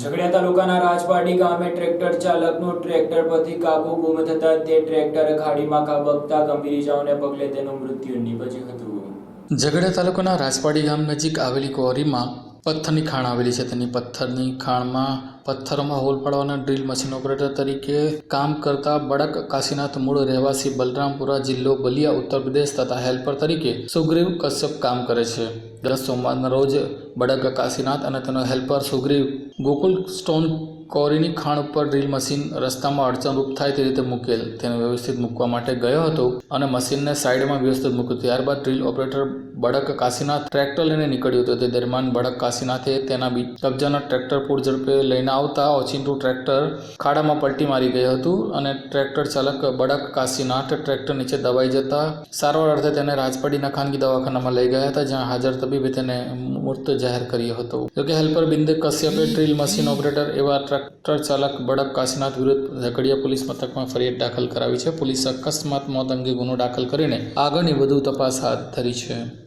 ઝઘડિયા તાલુકાના રાજપાડી ગામે tractor ચાલકનું tractor પરથી કાબુ ગુમ થતા તે ટ્રેક્ટર ખાડીમાં કાબકતા ગંભીર ઇજાઓને પગલે તેનું મૃત્યુ નીપજ્યું હતું. ઝઘડિયા તાલુકાના રાજપાડી ગામ નજીક આવેલી ક્વોરીમાં પથ્થરની ખાણ આવેલી છે. તેની પથ્થરની ખાણમાં પથ્થરોમાં હોલ પાડવાના ડ્રીલ મશીન ઓપરેટર તરીકે કામ કરતા બડક કાશીનાથ મૂળ રહેવાસી બલરામપુરા જિલ્લો બલિયા ઉત્તર પ્રદેશ તથા હેલ્પર તરીકે સુગ્રીવ કશ્યપ કામ કરે છે. ગત સોમવારના રોજ બડક કાશીનાથ અને તેનો હેલ્પર સુગ્રીવ ગોકુલ સ્ટોન કોરીની ખાણ ઉપર ડ્રીલ મશીન રસ્તામાં અડચણરૂપ થાય તે રીતે મૂકેલ. તેને વ્યવસ્થિત મૂકવા માટે ગયો હતો અને મશીનને સાઈડમાં વ્યવસ્થિત મૂક્યું. ત્યારબાદ drill operator Badak Kashinath tractor લઈને નીકળ્યું હતું. તે દરમિયાન બડક કાશીનાથે તેના કબજાના ટ્રેક્ટર પૂર ઝડપે લઈને આવતા ઓચિંતું ટ્રેક્ટર ખાડામાં પલટી મારી ગયું હતું અને ટ્રેક્ટર ચાલક બડક કાશીનાથ ટ્રેક્ટર નીચે દબાઈ જતા સારવાર અર્થે તેને રાજપડીના ખાનગી દવાખાનામાં લઈ ગયા હતા, જ્યાં હાજર તબીબે તેને મૃત જાહેર કર્યો હતો. જોકે હેલ્પર બિંદે કશ્યપે ડ્રીલ મશીન ઓપરેટર એવા ટ્રેક્ટર ચાલક બડક કાશીનાથ વિરુદ્ધ ઝઘડિયા પોલીસ મથકમાં ફરિયાદ દાખલ કરાવી છે. પોલીસે અકસ્માત મોત અંગે ગુનો દાખલ કરીને આગળની વધુ તપાસ હાથ ધરી છે.